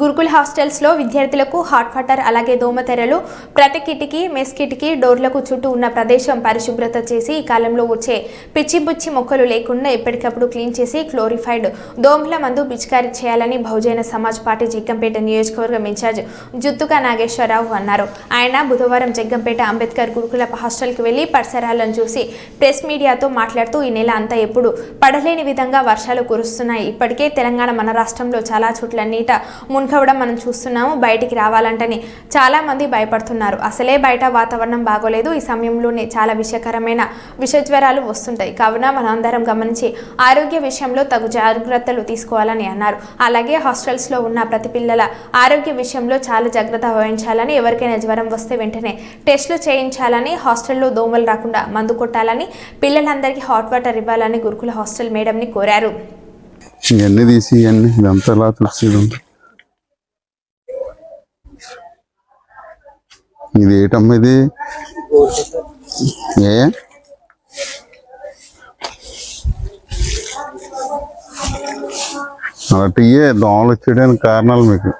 గురుకుల్ హాస్టల్స్లో విద్యార్థులకు hot water అలాగే దోమతెరలు ప్రతి కిటికీ మెస్ కిటికీ డోర్లకు చుట్టూ ఉన్న ప్రదేశం పరిశుభ్రత చేసి ఈ కాలంలో వచ్చే పిచ్చిబుచ్చి మొక్కలు లేకుండా ఎప్పటికప్పుడు క్లీన్ చేసి క్లోరిఫైడ్ దోమల మందు పిచికారీ చేయాలని బహుజన సమాజ్ పార్టీ జగ్గంపేట నియోజకవర్గం ఇన్ఛార్జ్ జుత్తుగా నాగేశ్వరరావు అన్నారు. ఆయన బుధవారం జగ్గంపేట అంబేద్కర్ గురుకుల హాస్టల్కి వెళ్ళి పరిసరాలను చూసి ప్రెస్ మీడియాతో మాట్లాడుతూ ఈ నెల అంతా ఎప్పుడు పడలేని విధంగా వర్షాలు కురుస్తున్నాయి. ఇప్పటికే తెలంగాణ మన రాష్ట్రంలో చాలా చోట్ల నీట కూడా మనం చూస్తున్నాము బయటికి రావాలంటని చాలా మంది భయపడుతున్నారు. అసలే బయట వాతావరణం బాగోలేదు. ఈ సమయంలోనే చాలా విషకరమైన విషజ్వరాలు వస్తుంటాయి. కావున మనందరం గమనించి ఆరోగ్య విషయంలో తగు జాగ్రత్తలు తీసుకోవాలని అన్నారు. అలాగే హాస్టల్స్లో ఉన్న ప్రతి పిల్లల ఆరోగ్య విషయంలో చాలా జాగ్రత్త వహించాలని ఎవరికైనా జ్వరం వస్తే వెంటనే టెస్టులు చేయించాలని హాస్టల్లో దోమలు రాకుండా మందు కొట్టాలని పిల్లలందరికీ హాట్ వాటర్ ఇవ్వాలని గురుకుల హాస్టల్ మేడంని కోరారు. ఇవన్నీ తీసి ఇవన్నీ ఇదంతా ఎలా ఇది ఏటమ్మా ఇది? ఏ? అలాంటియే దోమలు వచ్చేయడానికి కారణాలు మీకు.